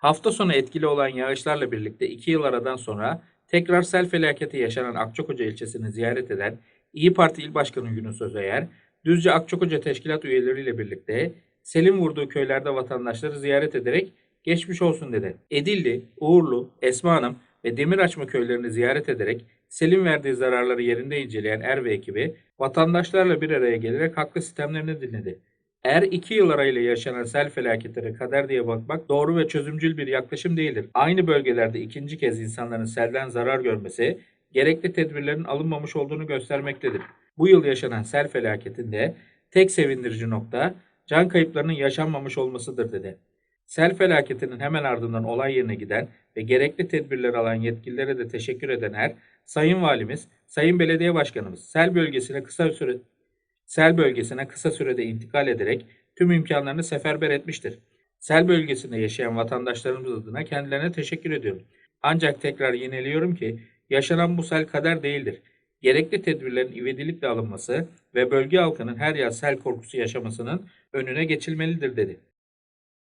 Hafta sonu etkili olan yağışlarla birlikte 2 yıl aradan sonra tekrar sel felaketi yaşanan Akçakoca ilçesini ziyaret eden İyi Parti İl Başkanı Yunus Özayer, Düzce Akçakoca Teşkilat üyeleriyle birlikte selin vurduğu köylerde vatandaşları ziyaret ederek geçmiş olsun dedi. Edilli, Uğurlu, Esma Hanım ve Demiraçma köylerini ziyaret ederek selin verdiği zararları yerinde inceleyen Er ve ekibi vatandaşlarla bir araya gelerek haklı sistemlerini dinledi. Eğer iki yıl arayla yaşanan sel felaketleri kader diye bakmak doğru ve çözümcül bir yaklaşım değildir. Aynı bölgelerde ikinci kez insanların selden zarar görmesi gerekli tedbirlerin alınmamış olduğunu göstermektedir. Bu yıl yaşanan sel felaketinde tek sevindirici nokta can kayıplarının yaşanmamış olmasıdır dedi. Sel felaketinin hemen ardından olay yerine giden ve gerekli tedbirler alan yetkililere de teşekkür eden er, Sayın Valimiz, Sayın Belediye Başkanımız sel bölgesine kısa süre sel bölgesine kısa sürede intikal ederek tüm imkanlarını seferber etmiştir. Sel bölgesinde yaşayan vatandaşlarımız adına kendilerine teşekkür ediyorum. Ancak tekrar yeniliyorum ki yaşanan bu sel kader değildir. Gerekli tedbirlerin ivedilikle alınması ve bölge halkının her yaz sel korkusu yaşamasının önüne geçilmelidir dedi.